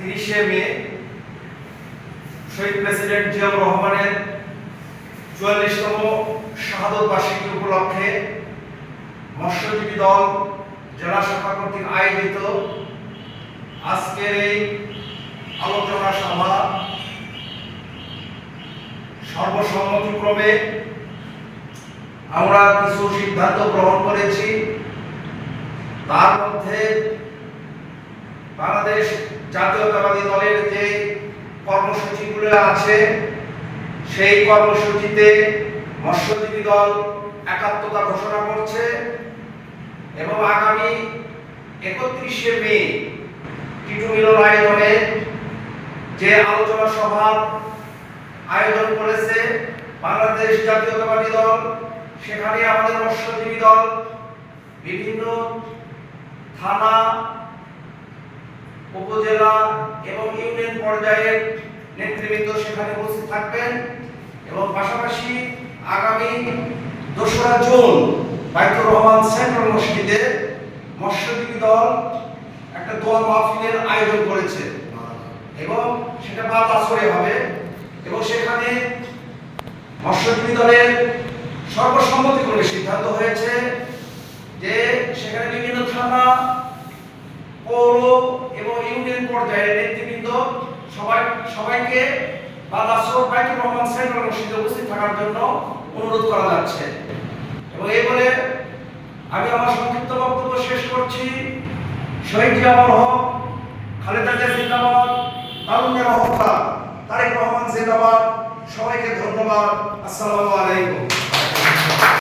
একত্রিশে মে, শহীদ প্রেসিডেন্ট জিয়াউর রহমানের চুয়াল্লিশতম শাহাদত বার্ষিকী উপলক্ষে মৎস্যজীবী দল, জেলা শাখা কর্তৃক আয়োজিত আজকের এই আলোচনা সভা সর্বসম্মতিক্রমে আমরা কিছু সিদ্ধান্ত গ্রহণ করেছি। তার মধ্যে বাংলাদেশ জাতীয়তাবাদী দলের যে কর্মসূচিগুলো আছে, সেই কর্মসূচিতে মৎস্যজীবী দল একাত্মতা ঘোষণা করছে এবং আগামী একত্রিশে মে টিটু মিলন আয়োজনে যে আলোচনা সভার আয়োজন করেছে বাংলাদেশ জাতীয়তাবাদী দল, সেখানে আমাদের মৎস্যজীবী দল, বিভিন্ন থানা উপজেলা এবং ইউনিয়ন পর্যায়ের নেতৃবৃন্দ সেখানে উপস্থিত থাকবেন এবং পাশাপাশি আগামী দোসরা জুন বাইতুর রহমান সেন্ট্রাল মসজিদে মৎস্যজীবী দল একটা দোয়া মাহফিলের আয়োজন করেছে। এবং সেটা বাদ আসরে হবে। এবং সেখানে মৎস্যজীবী দলের সর্বসম্মতিক্রমে সিদ্ধান্ত হয়েছে যে সেখানে বিভিন্ন থানা, পৌর পর্যায়ের নেতৃবৃন্দ, সবাই, সবাইকে বাদাসর বাইতুর রহমান সেন্ট্রাল মসজিদে উপস্থিত থাকার জন্য অনুরোধ করা যাচ্ছে। এবং এই বলে আমি আমার সংক্ষিপ্ত বক্তব্য শেষ করছি। শহীদ জিয়াউর হক খালেদা জিয়া জিন্দাবাদ, তারুণ্যের তারেক রহমান জিন্দাবাদ, সবাইকে ধন্যবাদ। আসসালামু আলাইকুম।